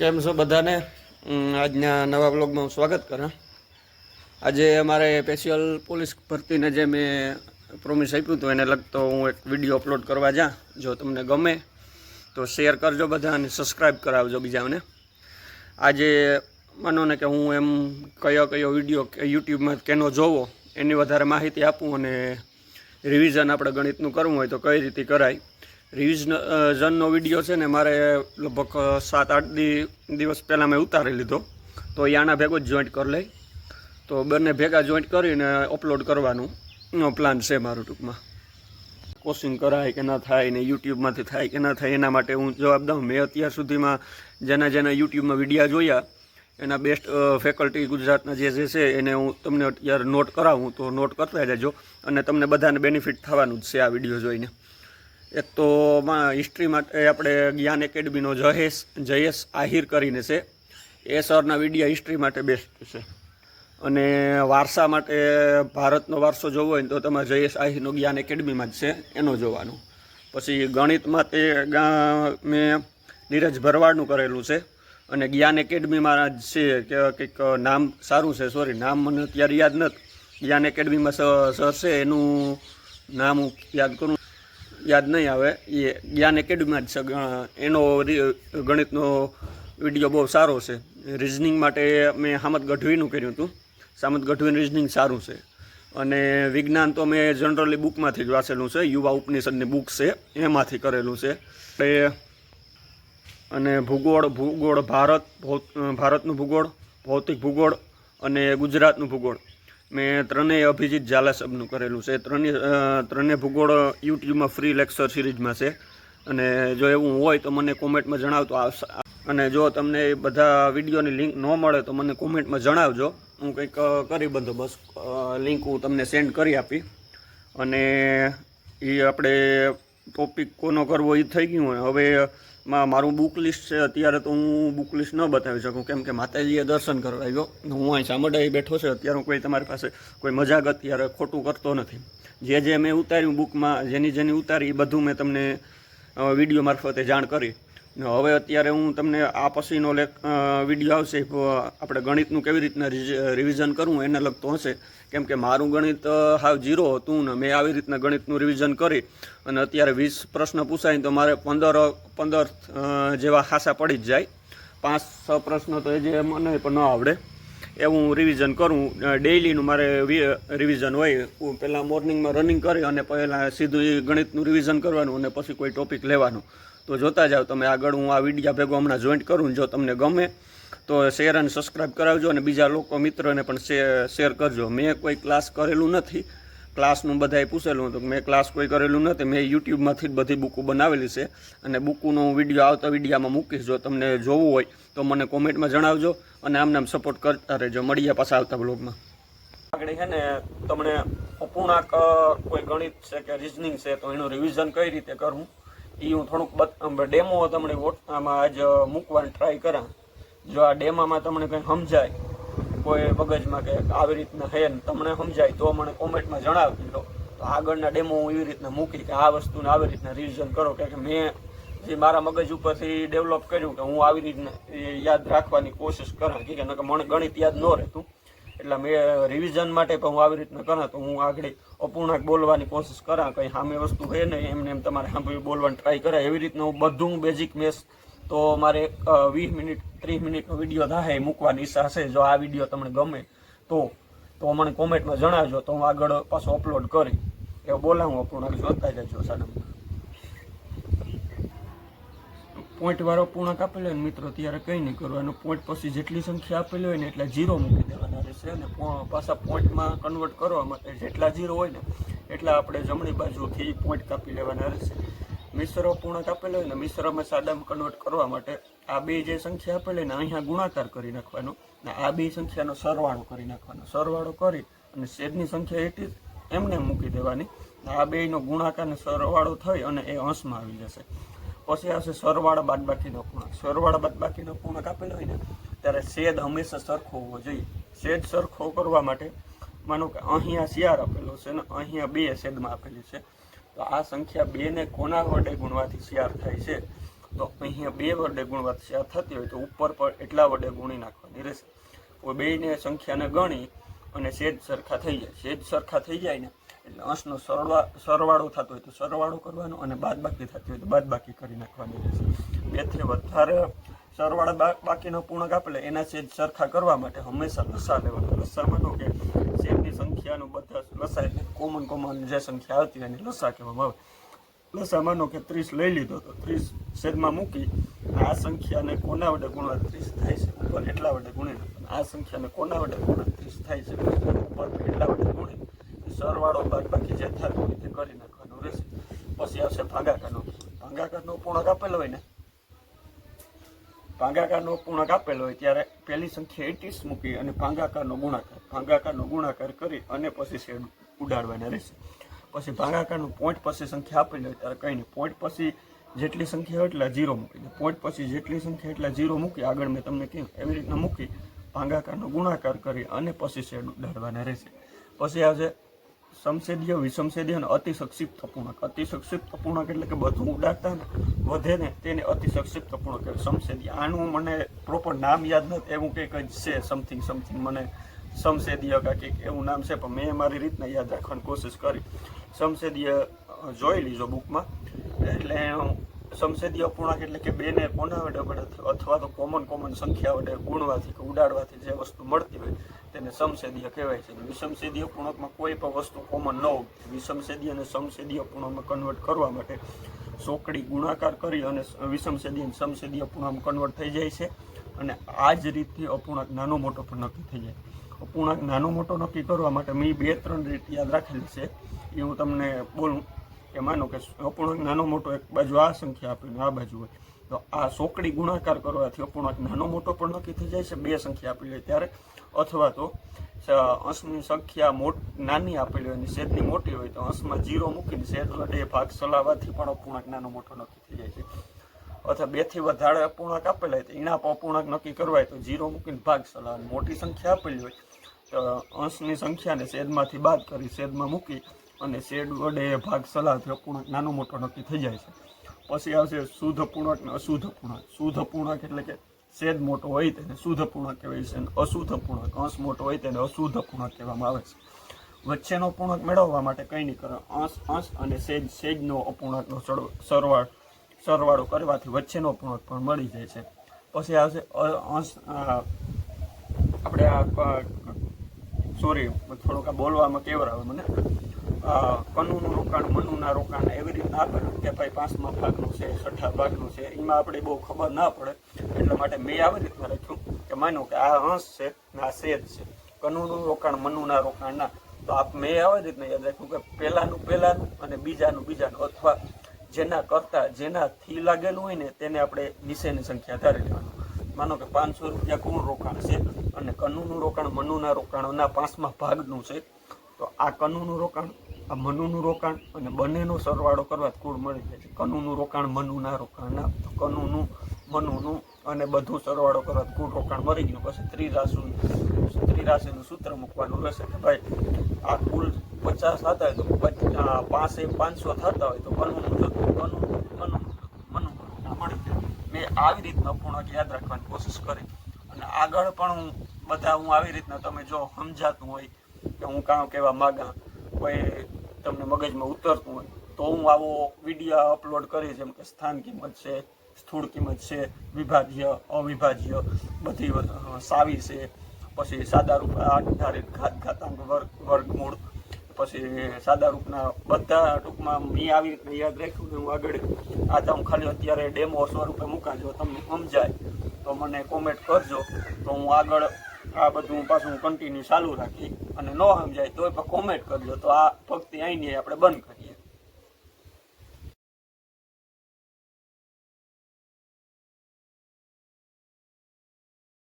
કેમ છો બધાને? આજના નવા બ્લોગમાં હું સ્વાગત કરું. આજે અમારે સ્પેશિયલ પોલીસ ભરતીને જે મેં પ્રોમિસ આપ્યું હતું, એને લગતો હું એક વીડિયો અપલોડ કરવા જા. જો તમને ગમે તો શેર કરજો બધા અને સબસ્ક્રાઈબ કરાવજો બીજાને આજે માનો ને કે હું એમ કયો કયો વીડિયો યુટ્યુબમાં કેનો જોવો, એની વધારે માહિતી આપું અને રિવિઝન આપણે ગણિતનું કરવું હોય તો કઈ રીતે કરાય. રિવિઝનનો વીડિયો છે ને મારે લગભગ સાત, આઠ દિવસ પહેલાં મેં ઉતારી લીધો. તો આના ભેગો જ જોઈન્ટ કરી લઈ. તો બંને ભેગા જોઈન્ટ કરીને અપલોડ કરવાનું. પ્લાન છે મારું ટૂંકમાં. કોશિંગ કરાય કે ના થાય ને યુટ્યુબમાંથી થાય કે ના થાય એના માટે હું જવાબ દઉં. મેં અત્યાર સુધીમાં જેના જેના યુટ્યુબમાં વિડીયા જોયા, એના બેસ્ટ ફેકલ્ટી ગુજરાતના જે જે છે એને હું તમને અત્યારે નોટ કરાવું તો નોટ કરતા જજો અને તમને બધાને બેનિફિટ થવાનું જ છે આ વીડિયો જોઈને. એક તો હિસ્ટ્રી માટે આપણે જ્ઞાન એકેડમીનો જયેશ જયેશ આહિર કરીને છે. એ સરના વિડીયા હિસ્ટ્રી માટે બેસ્ટ છે. અને વારસા માટે ભારતનો વારસો જોવો હોય તો તમારે જયેશ આહિરનો જ્ઞાન એકેડમીમાં જ છે, એનો જોવાનું. પછી ગણિતમાં તે મેં નીરજ ભરવાડનું કરેલું છે. અને જ્ઞાન એકેડમીમાં જ છે, કે કંઈક નામ સારું છે સોરી નામ મને અત્યારે યાદ નથી. જ્ઞાન એકેડમીમાં સર છે એનું નામ હું યાદ કરું યાદ નહીં આવે. એ જ્ઞાન એકેડમીમાં જ છે. એનો ગણિતનો વીડિયો બહુ સારો છે. રિઝનિંગ માટે મેં સામત ગઢવીનું કર્યું હતું. સામત ગઢવીનું રિઝનિંગ સારું છે. અને વિજ્ઞાન તો મેં જનરલી બુકમાંથી જ વાંચેલું છે. યુવા ઉપનિષદની બુક છે. એમાંથી કરેલું છે. એટલે અને ભૂગોળ ભૂગોળ, ભારત ભૌત ભારતનું ભૂગોળ, ભૌતિક ભૂગોળ અને ગુજરાતનું ભૂગોળ. મેં ત્રણેય અભિજીત ઝાલા સાહેબનું કરેલું છે. ત્રણેય ત્રણેય ભૂગોળ યુટ્યુબમાં ફ્રી લેક્ચર સિરીઝમાં છે. અને જો એવું હોય તો મને કોમેન્ટમાં જણાવતો આવશે અને જો તમને બધા વિડીયોની લિંક ન મળે તો મને કોમેન્ટમાં જણાવજો. હું કંઈક કરી બંદોબસ્ત લિંક હું તમને સેન્ડ કરી આપી. અને એ આપણે ટોપિક કોનો કરવો એ થઈ ગયું હોય. હવે મારું બુક લિસ્ટ છે, અત્યારે તો હું બુક લિસ્ટ ન બતાવી શકું. કેમ કે માતાજીએ દર્શન કરવા આવ્યો. હું અહીં સામડાઈ બેઠો છે. અત્યારે કોઈ તમારી પાસે કોઈ મજાક અત્યારે ખોટું કરતો નથી. જે જે મેં ઉતાર્યું બુકમાં જેની જેની ઉતારી, એ બધું મેં તમને વીડિયો મારફતે જાણ કરી. હવે અત્યારે હું તમને આ પછીનો લેખ વીડિયો આવશે. આપણે ગણિતનું કેવી રીતના રિવિઝન કરવું એને લગતો હશે. કેમ કે મારું ગણિત હાવ જીરો હતું ને મેં આવી રીતના ગણિતનું રિવિઝન કરી. અને અત્યારે વીસ પ્રશ્ન પૂછાય તો મારે પંદર પંદર જેવા હાસા પડી જ જાય. પાંચ, છ પ્રશ્ન તો એ જે મને પણ ન આવડે. એવું રિવિઝન કરું. ડેઇલીનું મારે રિવિઝન હોય. હું પહેલાં મોર્નિંગમાં રનિંગ કરી અને પહેલાં સીધું ગણિતનું રિવિઝન કરવાનું અને પછી કોઈ ટોપિક લેવાનું. તો જોતા જાઓ તમે આગળ હું આ વિડીયા ભેગો હમણાં જોઈન્ટ કરું જો તમને ગમે, તો શેર અને સબસ્ક્રાઈબ કરાવજો અને બીજા લોકો મિત્રોને પણ શેર કરજો. મેં કોઈ ક્લાસ કરેલું નથી. ક્લાસનું બધાએ પૂછેલું હતું મેં ક્લાસ કોઈ કરેલું નથી. મેં યુટ્યુબમાંથી જ બધી બુકો બનાવેલી છે. અને બુકનો વીડિયો આવતા વિડીયામાં મૂકીશ. જો તમને જોવું હોય, તો મને કોમેન્ટમાં જણાવજો અને આમને આમ સપોર્ટ કરતા રહેજો. મળીએ પાછા આવતા બ્લોગમાં આગળ છે ને, તમને અપૂર્ણાંક કોઈ ગણિત છે કે રિઝનિંગ છે, તો એનું રિવિઝન કઈ રીતે કરવું એ હું થોડુંક ડેમો તમને આમાં આજ મૂકવાની ટ્રાય કરા. જો આ ડેમામાં તમને કંઈ સમજાય, કોઈ મગજમાં કે આવી રીતના હે ને તમને સમજાય, તો મને કોમેન્ટમાં જણાવજો. તો આગળના ડેમો હું એવી રીતના મૂકી કે આ વસ્તુને આવી રીતના રિવિઝન કરો. કે મેં જે મારા મગજ ઉપરથી ડેવલપ કર્યું કે હું આવી રીતના યાદ રાખવાની કોશિશ કરા. કે મને ગણિત યાદ ન રહેતું. એટલે મેં રિવિઝન માટે પણ હું આવી રીતના કરા તો હું આગળ અપૂર્ણાંક બોલવાની કોશિશ કરા, કંઈ સામે વસ્તુ હોય ને એમને એમ તમારે સાંભળી બોલવાની ટ્રાય કરાય એવી રીતના હું બધું બેઝિક મેસ તો મારે વીસ મિનિટ, ત્રીસ મિનિટનો વીડિયો થાય મૂકવાની ઈચ્છા હશે. જો આ વીડિયો તમને ગમે તો તો મને કોમેન્ટમાં જણાવજો, તો હું આગળ પાછો અપલોડ કરી. એ બોલાવું અપૂર્ણાંક જોતા જજો સાડા પોઈન્ટ વાળો પૂર્ણાંક આપેલો હોય ને મિત્રો, ત્યારે કંઈ નહીં કરવાનું. પોઈન્ટ પછી જેટલી સંખ્યા આપેલી હોય ને એટલે જીરો મૂકી દેવાના. રહેશે ને પાછા પોઈન્ટમાં કન્વર્ટ કરવા માટે જેટલા જીરો હોય ને, એટલા આપણે જમણી બાજુથી પોઈન્ટ કાપી લેવાના રહેશે. મિશ્ર પૂર્ણ આપેલો હોય ને, મિશ્રમાં સાદામાં કન્વર્ટ કરવા માટે આ બે જે સંખ્યા આપેલી ને, અહીંયા ગુણાકાર કરી નાખવાનો ને આ બે સંખ્યાનો સરવાળો કરી નાખવાનો. સરવાળો કરી અને છેદની સંખ્યા એટલી એમને મૂકી દેવાની. આ બેયનો ગુણાકાર ને સરવાળો થઈ અને એ અંશમાં આવી જશે. પછી આવશે સરવાળા બાદબાકીનો પૂર્ણાંક સરવાળા બાદબાકીનો પૂર્ણાંક આપેલો હોય ને, ત્યારે છેદ હંમેશા સરખો હોવો જોઈએ. છેદ સરખો કરવા માટે માનો કે અહીંયા શિયાર આપેલો છે ને અહીંયા બે શેડમાં આપેલી છે. તો આ સંખ્યા બેને કોના વડે ગુણવાથી શિયાર થાય છે? તો અહીંયા બે વડે ગુણવાથી શિયાર થતી હોય તો ઉપર પર એટલા વડે ગુણી નાખવાની રહેશે. તો બેયને સંખ્યાને ગણી અને શેદ સરખા થઈ જાય. સેજ સરખા થઈ જાય ને એટલે અંશનો સરવા, સરવાળો થતો હોય તો સરવાળો કરવાનો અને બાદબાકી થતી હોય તો બાદબાકી કરી નાખવાની રહેશે. બેથી વધારે સરવાળા બાકીનો પૂર્ણક આપેલા એના છેદ સરખા કરવા માટે હંમેશા લસા લેવાનો. લસા માનો કે છેદની સંખ્યાનું બધા લસા એટલે કોમન કોમન જે સંખ્યા આવતી એની લસા કહેવામાં આવે. લસા માનો કે ત્રીસ લઈ લીધો તો ત્રીસ છેદમાં મૂકી આ સંખ્યાને કોના વડે ગુણવા ત્રીસ થાય છે. ઉપર એટલા વડે ગુણી. આ સંખ્યાને કોના વડે ગુણવા ત્રીસ થાય છે. ઉપર એટલા વડે ગુણી. સરવાળો બાદ બાકી જે થતું હોય તે કરી નાખવાનું રહેશે. પછી આવશે ભાગાકારનો. ભાગાકારનો પૂર્ણક આપેલો હોય ને ભાગાકારનો પૂર્ણક આપેલો હોય ત્યારે પહેલી સંખ્યા એટીસ મૂકી અને ભાંગાકારનો ગુણાકાર ભાંગાકારનો ગુણાકાર કરી અને પછી શેડ ઉડાડવાના રહેશે. પછી ભાંગાકારનું પોઈન્ટ પછી સંખ્યા આપેલી હોય ત્યારે કંઈ નહીં પોઈન્ટ પછી જેટલી સંખ્યા હોય એટલા જીરો મૂકી દે. પોઈન્ટ પછી જેટલી સંખ્યા એટલા જીરો મૂકી, આગળ મેં તમને કહ્યું એવી રીતના મૂકી ભાંગાકારનો ગુણાકાર કરી અને પછી શેડ ઉડાડવાના રહેશે. પછી આવશે સમસેદીય વિષમસેદીય અને અતિ સંક્ષિપ્ત અપૂર્ણાંક અતિ સંક્ષિપ્ત અપૂર્ણાંક એટલે કે બધું ઉડાડતા વધે ને તેને અતિ સંક્ષિપ્ત અપૂર્ણાંક કહેવાય. સમસેદીય આનું મને પ્રોપર નામ યાદ નથી, એવું કંઈક જ છે સમથિંગ સમથિંગ મને સમસેદીય કે કંઈક એવું નામ છે, પણ મેં મારી રીતના યાદ રાખવાની કોશિશ કરી. સમસેદીય જોઈ લીજો બુકમાં એટલે સમસેદીય અપૂર્ણાંક એટલે કે બેને કોના વડે વડે અથવા તો કોમન કોમન સંખ્યા વડે ગુણવાથી કે ઉડાડવાથી જે વસ્તુ મળતી હોય તેને સમસેદીય કહેવાય છે. વિષમસેદીય પૂર્ણકમાં કોઈ પણ વસ્તુ કોમન ન હોય. વિષમસેદી અને સમસેદીય પૂર્ણકમાં કન્વર્ટ કરવા માટે સોકડી ગુણાકાર કરી અને વિષમસેદી અને સમસેદીય પૂર્ણકમાં કન્વર્ટ થઈ જાય છે અને આ જ રીતથી અપૂર્ણાંક નાનો મોટો પણ નક્કી થઈ જાય. અપૂર્ણાંક નાનો મોટો નક્કી કરવા માટે મેં બે, ત્રણ રીત યાદ રાખેલી છે. એ હું તમને બોલું. કે માનો કે અપૂર્ણાંક નાનો મોટો એક બાજુ આ સંખ્યા આપીને આ બાજુ હોય. તો આ સોકડી ગુણાકાર કરવાથી અપૂર્ણાંક નાનો મોટો પણ નક્કી થઈ જાય છે, બે સંખ્યા આપી હોય ત્યારે. અથવા તો અંશની સંખ્યા મોટ, નાની આપેલી હોય અને શેદની મોટી હોય, તો અંશમાં જીરો મૂકીને છેદ વડે ભાગ ચલાવવાથી પણ અપૂર્ણાંક નાનો મોટો નક્કી થઈ જાય છે. અથવા બેથી વધારે અપૂર્ણાંક આપેલા હોય, તો એના પર અપૂર્ણાંક નક્કી કરવા તો જીરો મૂકીને ભાગ ચલાવવાનો મોટી સંખ્યા આપેલી હોય. તો અંશની સંખ્યાને શેદમાંથી બાદ કરી શેદમાં મૂકી અને શેડ વડે ભાગ ચલાવવાથી અપૂર્ણાંક નાનો મોટો નક્કી થઈ જાય છે. પછી આવશે શુદ્ધ અપૂર્ણાંક ને અશુદ્ધ પૂર્ણક. શુદ્ધ પૂર્ણક એટલે કે શેદ મોટો હોય તેને શુદ્ધ પૂર્ણક કહેવાય છે અને અશુદ્ધ અપૂર્ણાંક અંશ મોટો હોય તેને અશુદ્ધ અપૂર્ણાંક કહેવામાં આવે છે. વચ્ચેનો અપૂર્ણાંક મેળવવા માટે કંઈ નહીં કરે. અંશ અંશ અને સેજ સેજનો અપૂર્ણાંકનો સરવાળ, સરવાળો કરવાથી વચ્ચેનો અપૂર્ણાંક પણ મળી જાય છે. પછી આવશે અંશ આપણે આ સોરી થોડુંક આ બોલવામાં કેવરાવે મને. આ કનુનું રોકાણ, મનુના રોકાણ એવી રીતના આપેલું કે ભાઈ પાંચમા ભાગનું છે, છઠ્ઠા ભાગનું છે, એમાં આપણે બહુ ખબર ના પડે. એટલા માટે મેં આવી રીતના રાખ્યું કે માનો કે આ હંસ છે ને આ સેજ છે. કનુનું રોકાણ, મનુના રોકાણના તો આપ મેં આવી રીતના યાદ રાખ્યું કે પહેલાનું પહેલાનું અને બીજાનું બીજાનું અથવા જેના કરતા જેનાથી લાગેલું હોય ને તેને આપણે નિશેની સંખ્યા ધારી લેવાનું. માનો કે પાંચસો રૂપિયા કુણ રોકાણ છે અને કનુનું રોકાણ, મનુના રોકાણના પાંચમા ભાગનું છે. તો આ કનુનું રોકાણ આ મનુનું રોકાણ અને બંનેનો સરવાળો કરવા કુળ મળી જાય છે. કનુનું રોકાણ, મનુના રોકાણના કનુનું, મનુનું અને બધું સરવાળો કરવા કુળ રોકાણ મળી ગયું. પછી ત્રિરાશુ ત્રિરાશિનું સૂત્ર મૂકવાનું રહેશે કે ભાઈ, આ કુલ પચાસ થતા હોય તો પાસે પાંચસો થતા હોય તો કનુનું જતું કનુ કનુ મનુ મળી જાય. મેં આવી રીતના પૂર્ણક યાદ રાખવાની કોશિશ કરી. અને આગળ પણ હું બધા હું આવી રીતના તમે જો સમજાતું હોય કે હું કામ કહેવા માગા, કોઈ તમને મગજમાં ઉતરતું હોય, તો હું આવો વીડિયો અપલોડ કરી જેમ કે સ્થાન કિંમત છે, સ્થૂળ કિંમત છે, વિભાજ્ય, અવિભાજ્ય, બધી સાવી છે. પછી સાદા રૂપ આધારિત ઘાત, ઘાતાંક વર્ગ, વર્ગમૂળ. પછી સાદા રૂપના બધા ટૂંકમાં મેં આવી રીતે યાદ રાખ્યું હું આગળ આ તો હું ખાલી અત્યારે ડેમો સ્વરૂપે મૂકાજો તમને સમજાય, તો મને કોમેન્ટ કરજો. તો હું આગળ આ બધું પાછું કન્ટિન્યુ ચાલુ રાખી. અને ન સમજાય પણ કોમેન્ટ કરજો. તો આ ભક્તિ અહીં આપણે બંધ કરી